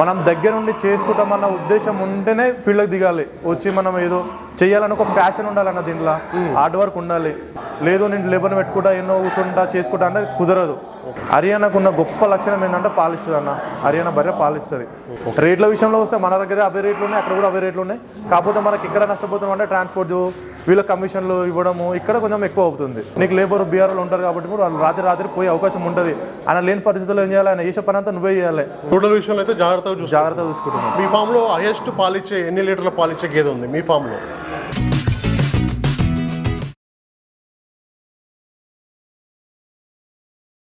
మనం దగ్గర నుండి చేసుకుంటామన్న ఉద్దేశం ఉంటేనే ఫీల్డ్కి దిగాలి. వచ్చి మనం ఏదో చేయాలని ఒక ప్యాషన్ ఉండాలన్న దీంట్లో హార్డ్ వర్క్ ఉండాలి. లేదు నేను లేబర్ని పెట్టుకుంటా ఎన్నో కూర్చుంటా చేసుకుంటా అంటే కుదరదు. హర్యానాకు ఉన్న గొప్ప లక్షణం ఏంటంటే పాలిస్తుంది అన్న. హర్యానా బర్రె పాలిస్తుంది. రేట్ల విషయంలో వస్తే మన దగ్గర అవే రేట్లు ఉన్నాయి అక్కడ కూడా అవే రేట్లు ఉన్నాయి. కాకపోతే మనకి ఇక్కడ నష్టపోతాం అంటే ట్రాన్స్పోర్ట్ వీళ్ళ కమిషన్లు ఇవ్వడము ఇక్కడ కొంచెం ఎక్కువ అవుతుంది. నీకు లేబర్ బీఆర్ఓలు ఉంటారు కాబట్టి కూడా వాళ్ళు రాత్రి రాత్రి పోయే అవకాశం ఉంటుంది. ఆయన లేని పరిస్థితుల్లో ఏం చేయాలి? ఆయన చేసే పని అంతా నువ్వే చేయాలి. టోటల్ విషయంలో అయితే జాగ్రత్తగా జాగ్రత్తగా చూసుకుంటున్నాం. మీ ఫామ్లో హైయెస్ట్ పాలిచ్చే ఎన్ని లీటర్ల పాలిచ్చే గేదె ఉంది మీ ఫామ్లో?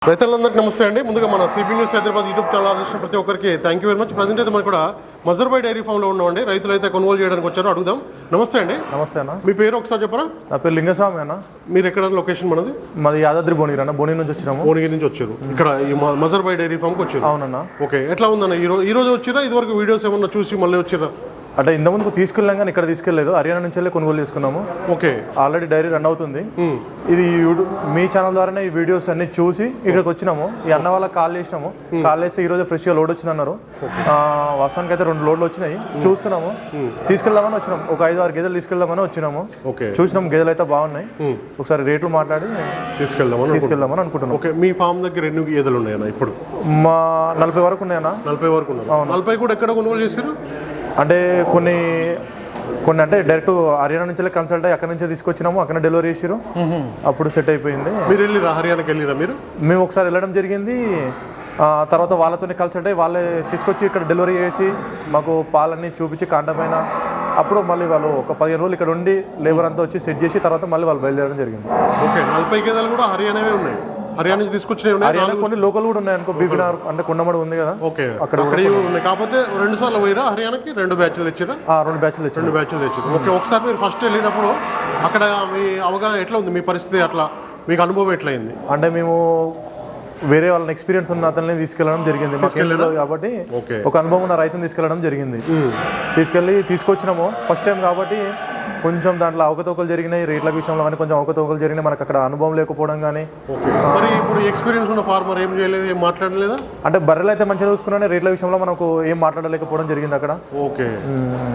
రైతులందరికీ నమస్తే అండి. ముందుగా మన CB news Hyderabad YouTube channel ఆదర్శించిన ప్రతి ఒక్కరికి thank you very much present అయితే మనకు కూడా మజర్బాయ్ డైరీ ఫామ్లో ఉన్నామండి రైతులు అయితే కొనుగోలు చేయడానికి వచ్చారు అడుగుదాం. నమస్తే అండి. నమస్తే అన్న. మీ పేరు ఒకసారి చెప్పరా? నా పేరు లింగస్వామి అన్న. మీరు ఎక్కడ లొకేషన్ మనది? మాది యాదాద్రి భువనగిరి అన్న. భువనగిరి నుంచి వచ్చినాము. భువనగిరి నుంచి వచ్చారు. ఇక్కడ ఈ మజర్బాయ్ డైరీ ఫామ్కి వచ్చారు. అవునన్న. ఓకే ఎట్లా ఉందన్న? ఈ రోజు ఈ రోజు వచ్చిరా ఇదివరకు వీడియోస్ ఏమన్నా చూసి మళ్ళీ వచ్చిరా అంటే ఇంత ముందుకు తీసుకెళ్ళాం కానీ ఇక్కడ తీసుకెళ్ళలేదు. హర్యానా నుంచి వెళ్ళి కొనుగోలు చేసుకున్నాము. ఓకే. ఆల్రెడీ డైరీ రన్ అవుతుంది. ఇది యూట్యూబ్ మీ ఛానల్ ద్వారానే ఈ వీడియోస్ అన్ని చూసి ఇక్కడికి వచ్చినాము. ఈ అన్న వాళ్ళకి కాల్ చేసినాము. కాల్ చేసి ఈ రోజు ఫ్రెష్గా లోడ్ వచ్చింది అన్నారు వాస్తవానికి అయితే రెండు లోడ్లు వచ్చినాయి. చూస్తున్నాము. తీసుకెళ్దామని వచ్చినాము. ఒక ఐదు ఆరు గేదెలు తీసుకెళ్దామని వచ్చినాము. చూసినాం గేదెలు అయితే బాగున్నాయి. ఒకసారి రేట్లు మాట్లాడి తీసుకెళ్దామని తీసుకెళ్దామని అనుకుంటున్నాం. ఓకే మీ ఫామ్ దగ్గర ఎన్ని గేదెలు ఉన్నాయన్న ఇప్పుడు? మా నలభై వరకు ఉన్నాయన్నా. నలభై వరకు నలభై కూడా ఎక్కడ కొనుగోలు చేశారు? అంటే కొన్ని కొన్ని అంటే డైరెక్ట్ హర్యానా నుంచి కన్సల్ట్ అయ్యి అక్కడ నుంచే తీసుకొచ్చినాము అక్కడ డెలివరీ చేసారు అప్పుడు సెట్ అయిపోయింది. మీరు వెళ్ళిరా హర్యానాకి వెళ్ళిరా మీరు? మేము ఒకసారి వెళ్ళడం జరిగింది. ఆ, తర్వాత వాళ్ళతోనే కన్సల్ట్ అయ్యి వాళ్ళే తీసుకొచ్చి ఇక్కడ డెలివరీ చేసి మాకు పాలన్నీ చూపించి కాంట పైన అప్పుడు మళ్ళీ వాళ్ళు ఒక పదిహేను రోజులు ఇక్కడ ఉండి లేబర్ అంతా వచ్చి సెట్ చేసి తర్వాత మళ్ళీ వాళ్ళు బయలుదేరడం జరిగింది. ఓకే నలభై గేదెలు కూడా హర్యానావే ఉన్నాయి. హర్యానా నుంచి తీసుకొచ్చినవి కొన్ని లోకల్ కూడా ఉన్నాయి అనుకో బీబీనార్ అంటే కొండమడి ఉంది కదా. ఓకే. అక్కడ ఉన్నాయి. కాకపోతే రెండు సార్లు పోయిరా హర్యానాకి? రెండు బ్యాచ్లు తెచ్చిరా? ఆ రెండు బ్యాచ్లు తెచ్చింది రెండు బ్యాచ్లు తెచ్చారు. ఓకే ఒకసారి మీరు ఫస్ట్ వెళ్ళినప్పుడు అక్కడ మీ అవగాహన ఎట్లా ఉంది? మీ పరిస్థితి అట్లా? మీకు అనుభవం ఎట్లయింది? అంటే మేము వేరే వాళ్ళని ఎక్స్పీరియన్స్ ఉన్న అతన్ని తీసుకెళ్ళడం జరిగింది. కాబట్టి ఒక అనుభవం ఉన్న రైతుని తీసుకెళ్ళడం జరిగింది. తీసుకెళ్ళి తీసుకొచ్చినాము. ఫస్ట్ టైం కాబట్టి కొంచెం దాంట్లో అవకతవకలు జరిగినాయి రేట్ల విషయంలో కానీ కొంచెం అవకతవకలు జరిగినాయి మనకు అక్కడ అనుభవం లేకపోవడం కానీ. మరి ఇప్పుడు ఎక్స్పీరియన్స్ ఉన్న ఫార్మర్ ఏం చేయలేదు ఏం మాట్లాడలేదా? అంటే బర్రెలు అయితే మంచిగా చూసుకున్నానే రేట్ల విషయంలో మనకు ఏం మాట్లాడలేకపోవడం జరిగింది అక్కడ. ఓకే.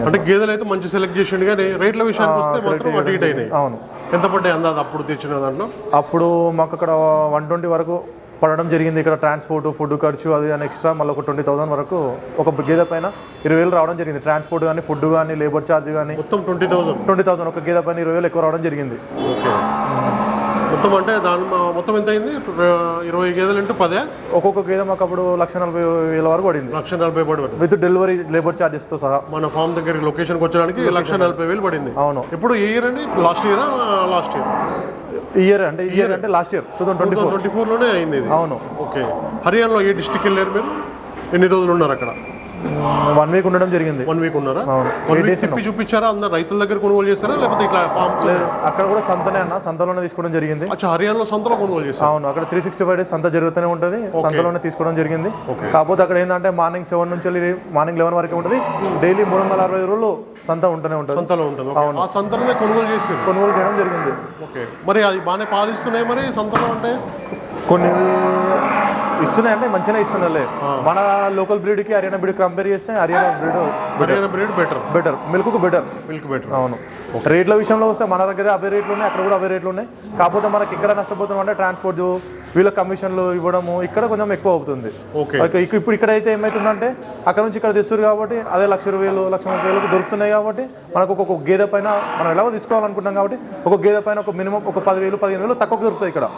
అంటే గేదెలు అయితే మంచి సెలెక్ట్ చేసిండు కానీ రేట్ల విషయానికి వస్తే మాత్రం అటు ఇటు అయినాయి. అవును. ఎంత పడ్డాయి అందాది అప్పుడు తెచ్చిన దాంట్లో? అప్పుడు మాకు అక్కడ వన్ ట్వంటీ వరకు పడడం జరిగింది. ఇక్కడ ట్రాన్స్పోర్ట్ ఫుడ్ ఖర్చు అది అని ఎక్స్ట్రా మళ్ళీ ఒక ట్వంటీ థౌసండ్ వరకు ఒక గేదె పైన ఇరవై వేలు రావడం జరిగింది. ట్రాన్స్పోర్ట్ కానీ ఫుడ్ కానీ లేబర్ ఛార్జ్ కానీ మొత్తం ట్వంటీ థౌసండ్ ట్వంటీ థౌసండ్ ఒక గేదె పైన ఇరవై వేలు ఎక్కువ రావడం జరిగింది. ఓకే. మొత్తం అంటే దాని మొత్తం ఎంత అయింది ఇరవై గేదెలు ఇంటూ పదే? ఒక్కొక్క గేదె మాకు అప్పుడు లక్ష నలభై వేల వరకు పడింది. లక్ష నలభై పడి పడింది. విత్ డెలివరీ లేబర్ ఛార్జెస్తో సహా. మన ఫామ్ దగ్గరికి లొకేషన్కి వచ్చడానికి లక్ష నలభై వేలు పడింది. అవును. ఎప్పుడు? ఏ ఇయర్ అండి? Last year? Last year? Year అంటే ఇయర్ అంటే last year two thousand twenty four. Twenty ఫోర్లోనే అయింది అవును. ఓకే. హర్యానాలో ఏ డిస్టిక్ వెళ్ళారు మీరు? ఎన్ని రోజులు ఉన్నారు అక్కడ? వన్ వీక్ ఉండడం జరిగింది. వన్ వీక్ ఉన్నారా? అవును. వన్ వీక్ తిప్పి చూపించారా? అందరు రైతుల దగ్గర కొనుగోలు చేస్తారా లేకపోతే ఇట్లా ఫామ్ అక్కడ కూడా సంతనే అన్న సంతలోనే తీసుకోవడం జరిగింది. అచ్చా హర్యానాలో సంతలో కొనుగోలు చేస్తారు అవును అక్కడ త్రీ సిక్స్టీ ఫైవ్ డేస్ సంత జరుగుతూనే ఉంటుంది. సంతలోనే తీసుకోవడం జరిగింది. కాకపోతే అక్కడ ఏంటంటే మార్నింగ్ సెవెన్ నుంచి వెళ్ళి మార్నింగ్ లెవెన్ వరకు ఉంటుంది. డైలీ మూడు వందల అరవై రోజులు సంత ఉంటూనే ఉంటుంది. సంతలో ఉంటుంది ఓకే. ఆ సంతలోనే కొనుగోలు చేసారు కొనుగోలు చేయడం జరిగింది. ఓకే. మరి అది బాగానే పాలిస్తున్నాయి మరి సంతలో అంటే? కొన్ని ఇస్తున్నాయి అంటే మంచిగా ఇస్తున్నాయి మన లోకల్ బ్రీడ్కి హర్యానా బ్రీడ్ కంపేర్ చేస్తే Haryana breed Haryana breed better better milk better milk better అవును. రేట్ల విషయంలో వస్తే మన దగ్గర అవే రేట్లు ఉన్నాయి అక్కడ కూడా అవే రేట్లు ఉన్నాయి. కాకపోతే మనకి ఇక్కడ నష్టపోతాం అంటే ట్రాన్స్పోర్ట్ వీళ్ళ కమిషన్లు ఇవ్వడము ఇక్కడ కొంచెం ఎక్కువ అవుతుంది. ఇప్పుడు ఇక్కడైతే ఏమవుతుందంటే అక్కడ నుంచి ఇక్కడ తెస్తారు కాబట్టి అదే లక్ష వేలు లక్ష ముప్పై వేలకు దొరుకుతున్నాయి కాబట్టి మనకు ఒక్కొక్క గేదె పైన మనం ఎలాగో తీసుకోవాలనుకుంటాం కాబట్టి ఒక గేదె పైన ఒక మినిమం ఒక పదివేలు పదిహేను వేలు తక్కువ దొరుకుతాయి ఇక్కడ.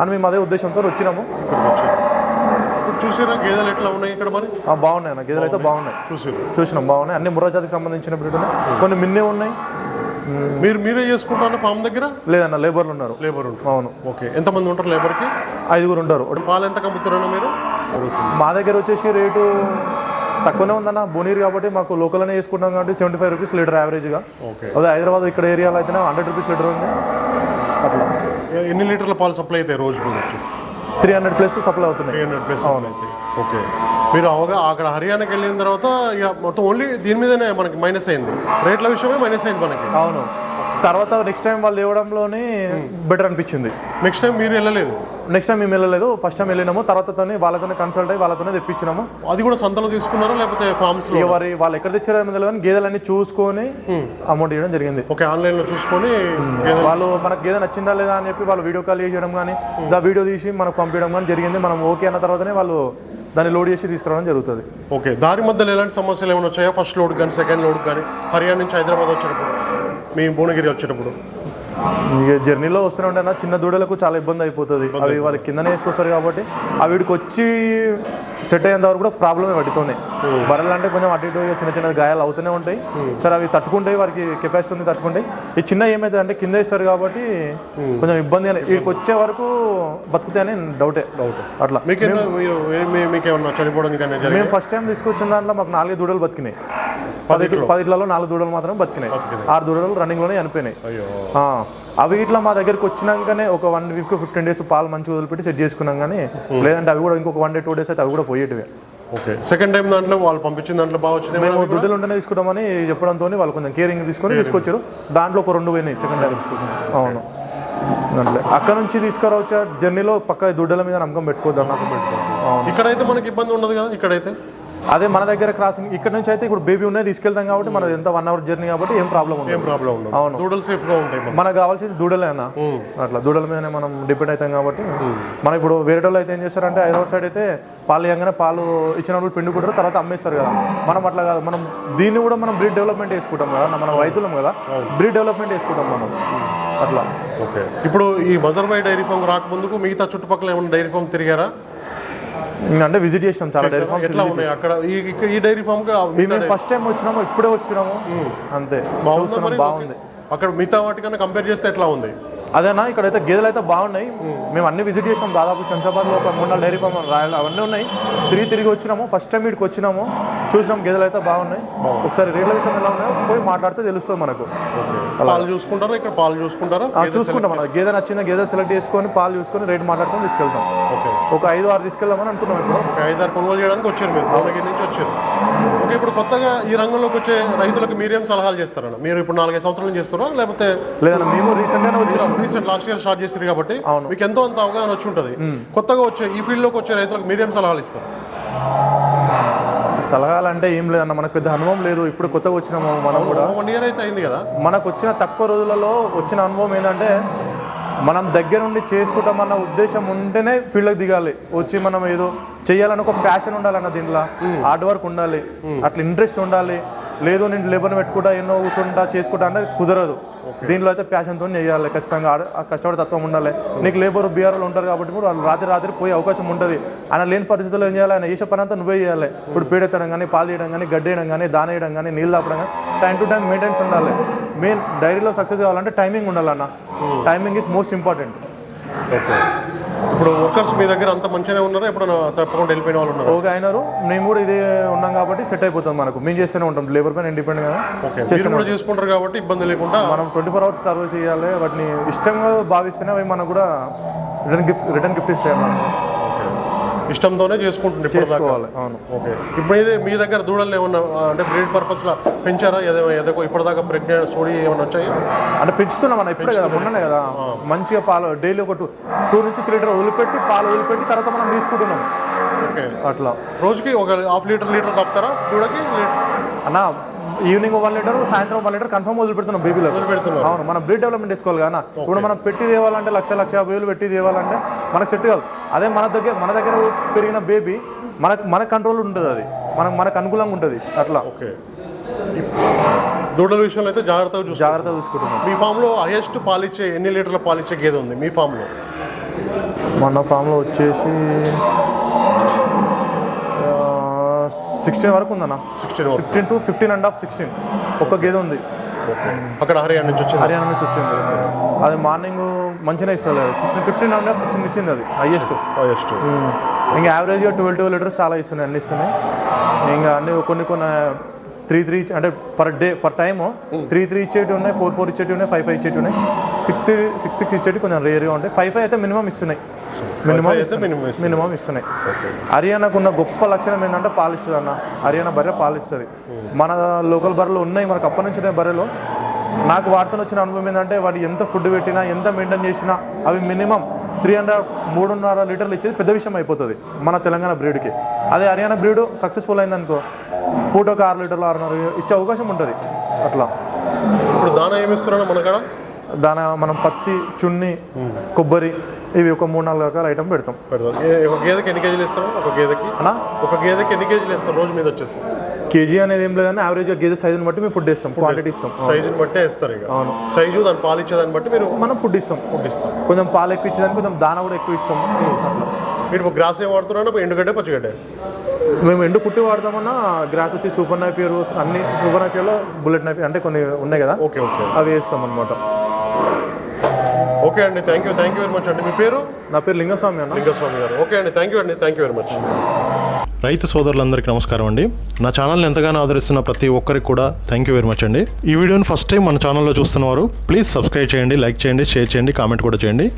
అని మేము అదే ఉద్దేశంతో వచ్చినాము. చూసారా? గేదెలు ఎట్లా ఉన్నాయి ఇక్కడ మరి? ఆ, బాగున్నాయి అన్న. గేదెలు అయితే బాగున్నాయి. చూసారు? చూసినాం బాగున్నాయి. అన్ని ముర్రా జాతికి సంబంధించిన బ్రీడ్ ఉన్నాయి. కొన్ని మిన్నే ఉన్నాయి. మీరు మీరే చేసుకుంటారా ఫామ్ దగ్గర? లేదన్న లేబర్లు ఉన్నారు. లేబర్ ఉంటారు. అవును. ఓకే. ఎంతమంది ఉంటారు లేబర్కి? ఐదుగురు ఉంటారు. పాలు ఎంత కమ్ముతారన్నా మీరు? మా దగ్గర వచ్చేసి రేటు తక్కువనే ఉందన్న. బోనీర్ కాబట్టి మాకు లోకల్ అనే చేసుకుంటాం కాబట్టి సెవెంటీ ఫైవ్ రూపీస్ లీటర్ యావరేజ్గా. ఓకే. అదే హైదరాబాద్ ఇక్కడ ఏరియాలో అయితేనే హండ్రెడ్ రూపీస్ లీటర్ ఉంది. అట్లా. ఎన్ని లీటర్ల పాలు సప్లై అవుతాయి రోజు వచ్చేసి? త్రీ హండ్రెడ్ ప్లస్ సప్లై అవుతున్నాయి. త్రీ హండ్రెడ్ ప్లస్ అవుతాయి. ఓకే మీరు అవగా అక్కడ హర్యానాకి వెళ్ళిన తర్వాత ఇక మొత్తం ఓన్లీ దీని మీదనే మనకి మైనస్ అయింది. రేట్ల విషయమే మైనస్ అయింది మనకి. అవును. తర్వాత నెక్స్ట్ టైం వాళ్ళు ఇవ్వడంలోనే బెటర్ అనిపించింది. నెక్స్ట్ టైం మీరు వెళ్ళలేదు. నెక్స్ట్ టైం మేము వెళ్ళలేదు. ఫస్ట్ టైం వెళ్ళినాము. తర్వాతతోనే వాళ్ళతోనే కన్సల్ట్ అయ్యి వాళ్ళతోనే తెప్పించినాము. అది కూడా సంతలో తీసుకున్నారా? లేకపోతే ఫార్మ్స్లో ఇక వారి వాళ్ళు ఎక్కడ తెచ్చారో ఏమో తెలియదు కానీ గేదెలన్నీ చూసుకొని అమౌంట్ ఇవ్వడం జరిగింది. ఓకే ఆన్లైన్లో చూసుకొని ఏదో వాళ్ళు మనకు గేదె నచ్చిందా లేదా అని చెప్పి వాళ్ళు వీడియో కాల్ చేయడం కానీ దా వీడియో తీసి మనకు పంపించడం కానీ జరిగింది. మనం ఓకే అన్న తర్వాతనే వాళ్ళు దాన్ని లోడ్ చేసి తీసుకురావడం జరుగుతుంది. ఓకే దారి మధ్యలో ఎలాంటి సమస్యలు ఏమైనా వచ్చాయా? ఫస్ట్ లోడ్ కానీ సెకండ్ లోడ్ కానీ హర్యానా నుంచి హైదరాబాద్ వచ్చేటప్పుడు మీ భువనగిరి వచ్చేటప్పుడు? ఇక జర్నీలో వస్తూనే ఉంటే చిన్న దూడలకు చాలా ఇబ్బంది అయిపోతుంది. అవి వాళ్ళ కిందనే వేసుకొస్తారు కాబట్టి ఆ వీడికి వచ్చి సెట్ అయ్యేంత వరకు కూడా ప్రాబ్లమే పడుతున్నాయి బర్రెలు అంటే కొంచెం అటు ఇటు చిన్న చిన్న గాయాలు అవుతూనే ఉంటాయి. సరే అవి తట్టుకుంటాయి వారికి కెపాసిటీ ఉంది తట్టుకుంటాయి. ఈ చిన్న ఏమైతుంది అంటే కింద వేస్తారు కాబట్టి కొంచెం ఇబ్బంది అని. వీడికి వచ్చే వరకు బతుకుతాయని డౌటే డౌట్ అట్లా. మీకేమన్నా మీరు మీ- మీకేమన్నా చనిపోవడం కానీ జరిగింది? మేము ఫస్ట్ టైం తీసుకొచ్చిన దాంట్లో మాకు నాలుగు దూడలు బతికినాయి. పది పదిట్లలో నాలుగు దూడలు మాత్రం బతికినాయి. ఆరు దూడలు రన్నింగ్లోనే చనిపోయినాయి. అవి ఇట్లా మా దగ్గరికి వచ్చినాకనే ఒక వన్ వీక్ ఫిఫ్టీన్ డేస్ పాలు మంచిగా వదిలిపెట్టి సెట్ చేసుకున్నాం కానీ లేదంటే అవి కూడా ఇంకొక వన్ డే టూ డేస్ అయితే అవి కూడా పోయేటివి. ఓకే. సెకండ్ టైం దాంట్లో వాళ్ళు పంపించిన దాంట్లో బాగా వచ్చినాయి మేము దుడ్డలు ఉంటేనే తీసుకుంటామని చెప్పడంతో వాళ్ళు కొంచెం కేరింగ్ తీసుకొని తీసుకొచ్చారు. దాంట్లో ఒక రెండు పోయినాయి సెకండ్ టైం అవును. దాంట్లో అక్కడ నుంచి తీసుకురావచ్చా? జర్నీలో పక్క దుడ్డల మీద నమ్మకం పెట్టుకోద్దాం అవును. ఇక్కడైతే మనకి ఇబ్బంది ఉండదు కదా? ఇక్కడైతే? అదే మన దగ్గర క్రాసింగ్ ఇక్కడ నుంచి అయితే ఇప్పుడు బేబీ ఉన్నాయి తీసుకెళ్తాం కాబట్టి మనది ఎంత వన్ అవర్ జర్నీ కాబట్టి ఏం ప్రాబ్లం ఉండదు. ఏం ప్రాబ్లం ఉండదు. అవును. దూడలు సేఫ్గా ఉంటాయి మనకి. కావాల్సింది దూడలేనా అట్లా దూడల మీదనే మనం డిపెండ్ అవుతాం కాబట్టి మనం ఇప్పుడు వేరే వాళ్ళు అయితే ఏం చేస్తారంటే హైదరాబాద్ సైడ్ అయితే పాలు ఇవ్వగానే పాలు ఇచ్చిన వాళ్ళు పిండుకుంటారు తర్వాత అమ్మేస్తారు కదా. మనం అట్లా కాదు. మనం దీన్ని కూడా మనం బ్రీడ్ డెవలప్మెంట్ చేసుకుంటాం కదా. మనం రైతులం కదా. బ్రీడ్ డెవలప్మెంట్ చేసుకుంటాం మనం. అట్లా. ఓకే. ఇప్పుడు ఈ మజర్బాయ్ డైరీ ఫామ్ రాకముందుకు మిగతా చుట్టుపక్కల ఏమైనా డైరీ ఫామ్ తిరిగారా? అంటే విజిట్ చేసినాం చాలా డైరీ ఫార్మ్స్ ఎట్లా ఉన్నాయి అక్కడ? ఈ డైరీ ఫామ్ మేము ఫస్ట్ టైం వచ్చినాము ఇప్పుడే వచ్చినాము. అంతే. బాగుందా బాగుంది. అక్కడ మిగతా వాటికన్నా కంపేర్ చేస్తే ఎట్లా ఉంది? అదేనా? ఇక్కడైతే గేదెలు అయితే బాగున్నాయి. మేము. అన్ని విజిట్ చేసినాం. దాదాపు శంషాబాద్లో ఒక మూడు నాలుగు డైరీ ఫామ్ రాయల్ అవన్నీ ఉన్నాయి. తిరిగి తిరిగి వచ్చినాము. ఫస్ట్ టైం ఇక్కడికి వచ్చినాము. చూసినాం గేదెలు అయితే బాగున్నాయి. ఒకసారి రేట్ల విషయం ఎలా ఉన్నాయో పోయి మాట్లాడితే తెలుస్తుంది మనకు. పాలు చూసుకుంటారా? ఇక్కడ పాలు చూసుకుంటారా? చూసుకుంటాం మనం గేదె నచ్చిన గేదె సెలెక్ట్ చేసుకొని పాలు చూసుకొని రేట్ మాట్లాడుకొని తీసుకెళ్తాం. ఓకే. ఒక ఐదు ఆరు తీసుకెళ్దామని అనుకున్నాం ఇప్పుడు. ఒక ఐదారు కొనుగోలు చేయడానికి వచ్చారు మీరు. భువనగిరి నుంచి వచ్చారు. ఓకే ఇప్పుడు కొత్తగా ఈ రంగంలోకి వచ్చే రైతులకు మీరేం సలహాలు చేస్తారన్న? మీరు ఇప్పుడు నాలుగైదు సంవత్సరాల చేస్తారా లేకపోతే లేదన్నా మేము రీసెంట్ గానే వచ్చినాం. రీసెంట్ లాస్ట్ ఇయర్ స్టార్ట్ చేస్తారు కాబట్టి. మీకు ఎంతో అంత అవగాహన వచ్చి ఉంటుంది. కొత్తగా వచ్చే ఈ ఫీల్డ్లోకి వచ్చే రైతులకు మీరేం సలహాలు ఇస్తారు? సలహాలు అంటే ఏం లేదన్న మనకు పెద్ద అనుభవం లేదు. ఇప్పుడు కొత్తగా వచ్చినాము మనం కూడా వన్ ఇయర్ అయితే అయింది కదా? మనకు వచ్చిన తక్కువ రోజులలో వచ్చిన అనుభవం ఏంటంటే మనం దగ్గర నుండి చేసుకుంటామన్న ఉద్దేశం ఉంటేనే ఫీల్డ్కి దిగాలి. వచ్చి మనం ఏదో చేయాలని ఒక ప్యాషన్ ఉండాలన్న దీంట్లో. హార్డ్ వర్క్ ఉండాలి. అట్లా ఇంట్రెస్ట్ ఉండాలి. లేదు నేను లేబర్ పెట్టుకుంటా ఎన్నో కూర్చుంటా చేసుకుంటా అంటే కుదరదు. దీంట్లో అయితే ప్యాషన్తో చేయాలి. ఖచ్చితంగా కష్టపడే తత్వం ఉండాలి. నీకు లేబర్ బీఆర్లు ఉంటారు కాబట్టి కూడా వాళ్ళు రాత్రి రాత్రి పోయే అవకాశం ఉంటుంది. ఆయన లేని పరిస్థితుల్లో ఏం చేయాలి? ఆయన చేసే పని అంతా నువ్వే చేయాలి. ఇప్పుడు పీడెత్తడం కానీ పాలు తీయడం కానీ గడ్డేయడం కానీ దానేయడం కానీ నీళ్ళు ఆపడం కానీ టైం టు టైం మెయింటెన్స్ ఉండాలి. మెయిన్ డైరీలో సక్సెస్ కావాలంటే టైమింగ్ ఉండాలన్న. Timing is most important okay ఇప్పుడు వర్కర్స్ మీ దగ్గర అంత మంచిగానే ఉన్నారా? ఎప్పుడైనా తప్పకుండా వెళ్ళిపోయిన వాళ్ళు ఉన్నారా? ఓకే అయినారు. మేము కూడా ఇదే ఉన్నాం కాబట్టి సెట్ అయిపోతుంది మనకు. మేము చేస్తూనే ఉంటాం. లేబర్ పైన ఇండిపెండెంట్గా ఓకే మీరు కూడా చేసుకుంటారు కాబట్టి ఇబ్బంది లేకుండా మనం ట్వంటీ ఫోర్ అవర్స్ సర్వీస్ చేయాలి. వాటిని ఇష్టంగా భావిస్తేనే అవి మనకు కూడా రిటర్న్ గిఫ్ట్ రిటర్న్ గిఫ్ట్ ఇస్తాయి మనం ఇష్టంతోనే చేసుకుంటుంది ఇప్పుడు దాకా అవును ఓకే. ఇప్పుడు ఇది మీ దగ్గర దూడలు ఏమన్నా అంటే బ్రీడ్ పర్పస్ లా పెంచారా? ఏదో ఏదో ఇప్పటిదాకా ప్రెగ్నెంట్ సోడి ఏమన్నా వచ్చాయి? అంటే పెంచుతున్నాం మనం ఇప్పుడే కదా మొన్ననే కదా. మంచిగా పాలు డైలీ ఒక టూ టూ నుంచి త్రీ లీటర్ వదిలిపెట్టి పాలు వదిలిపెట్టి తర్వాత మనం తీసుకుంటున్నాం. ఓకే. అట్లా. రోజుకి ఒక హాఫ్ లీటర్ లీటర్ తప్పుతారా దూడకి? అన్న ఈవినింగ్ వన్ లీటర్ సాయంత్రం వన్ లీటర్ కన్ఫర్మ్ వదిలిపెడుతున్నాం బేబీలో వదిలిపెడుతున్నారు. అవును మనం బ్రీడ్ డెవలప్మెంట్ చేసుకోవాలి కదా ఇప్పుడు మనం పెట్టి తేవాలంటే లక్ష లక్ష యాభై వేలు పెట్టి తేవాలంటే మనకు సెట్ కాదు. అదే మన దగ్గర మన దగ్గర పెరిగిన బేబీ మనకు మన కంట్రోల్ ఉంటుంది అది. మనకు మనకు అనుకూలంగా ఉంటుంది. అట్లా. ఓకే. దూడల విషయంలో అయితే జాగ్రత్తగా చూసుకో. జాగ్రత్తగా చూసుకుంటున్నాం. మీ ఫామ్లో హైయెస్ట్ పాలిచ్చే ఎన్ని లీటర్ల పాలిచ్చే గేదె ఉంది మీ ఫామ్లో? మన ఫామ్లో వచ్చేసి సిక్స్టీన్ వరకు ఉందన్న. సిక్స్టీన్ వరకు. Fifteen to fifteen and half sixteen ఒక్క గేదె ఉంది. అక్కడ హర్యానా నుంచి వచ్చింది? హర్యానా నుంచి వచ్చింది. అది మార్నింగ్ మంచిగా ఇస్తుంది సిక్స్టీన్ ఫిఫ్టీన్ హాఫ్ సిక్స్టీన్ ఇచ్చింది అది. హైయెస్ట్ హైయెస్ట్ ఇంకా యావరేజ్గా ట్వెల్వ్ ట్వెల్వ్ లీటర్స్ చాలా ఇస్తున్నాయి అన్ని ఇస్తున్నాయి. ఇంకా అన్ని కొన్ని కొన్ని త్రీ త్రీ అంటే per day per time three three ఇచ్చేటి ఉన్నాయి ఫోర్ ఫోర్ ఇచ్చేటి ఉన్నాయి ఫైవ్ ఫైవ్ ఇచ్చేటి ఉన్నాయి. సిక్స్ త్రీ సిక్స్ సిక్స్ ఇచ్చేటి కొంచెం రేర్గా ఉంటాయి ఫైవ్ ఫైవ్ అయితే మినిమం ఇస్తున్నాయి. మినిమం అయితే. మినిమం ఇస్తున్నాయి. హర్యానాకు ఉన్న గొప్ప లక్షణం ఏంటంటే పాలు ఇస్తుంది అన్న. హర్యానా బర్రె పాలు ఇస్తుంది మన లోకల్ బర్రెలు ఉన్నాయి మనకు అప్పటి నుంచి ఉన్నాయి బర్రెలు. నాకు వాటితో వచ్చిన అనుభవం ఏంటంటే వాటి ఎంత ఫుడ్ పెట్టినా ఎంత మెయింటైన్ చేసినా అవి మినిమం త్రీ హాఫ్ మూడున్నర లీటర్లు ఇచ్చేది పెద్ద విషయం అయిపోతుంది మన తెలంగాణ బ్రీడ్కి. అదే హర్యానా బ్రీడ్ సక్సెస్ఫుల్ అయిందనుకో పూట ఒక ఆరు లీటర్లు ఆరున్నర ఇచ్చే అవకాశం ఉంటుంది. అట్లా. ఇప్పుడు దానా ఏమి ఇస్తున్నారో మన కాడ దాని మనం పత్తి చున్ని కొబ్బరి ఇవి ఒక మూడు నాలుగు రకాల ఐటమ్ పెడతాం. పెడతారు ఏ- ఒక గేదెకి ఎన్ని కేజీలు ఇస్తారు? ఒక గేదెకి? అనా ఒక గేదెకి ఎన్ని కేజీలు ఇస్తారు? రోజు మీద వచ్చేసి? కేజీ అనేది ఏం లేదని యావరేజ్గా గేదె సైజుని బట్టి మేము ఫుడ్ ఇస్తాం క్వాంటిటీ ఇస్తాం. సైజుని బట్టే ఇస్తారు ఇక. అవును. సైజు దాని పాలు ఇచ్చేదాన్ని బట్టి మీరు మనం ఫుడ్ ఇస్తాం. ఫుడ్ ఇస్తారు కొంచెం పాలు ఎక్కువ ఇచ్చేదానికి కొంచెం దానా కూడా ఎక్కువ ఇస్తాం. మీరు గ్రాస్ ఏం వాడుతున్నారో ఎండుగడ్డ పచ్చిగడ్డ? మేము ఎండు కుట్టి వాడతామన్నా గ్రాస్ వచ్చి సూపర్ నైపియర్ అన్ని సూపర్ నైపియర్లో బుల్లెట్ నైపియర్ అంటే కొన్ని ఉన్నాయి కదా ఓకే ఓకే. అవి వేస్తాం అనమాట ఓకే అండి thank you thank you very much అండి. మీ పేరు? నా పేరు లింగస్వామి అన్న. లింగస్వామి గారు. ఓకే అండి థ్యాంక్ యూ అండి థ్యాంక్ యూ వెరీ మచ్ రైతు సోదరులందరికీ నమస్కారం అండి. నా ఛానల్ని ఎంతగానో ఆదరిస్తున్న ప్రతి ఒక్కరికి కూడా థ్యాంక్ యూ వెరీ మచ్ అండి. ఈ వీడియోని ఫస్ట్ టైం మన ఛానల్లో చూస్తున్నవారు ప్లీజ్ సబ్స్క్రైబ్ చేయండి లైక్ చేయండి షేర్ చేయండి కామెంట్ కూడా చేయండి.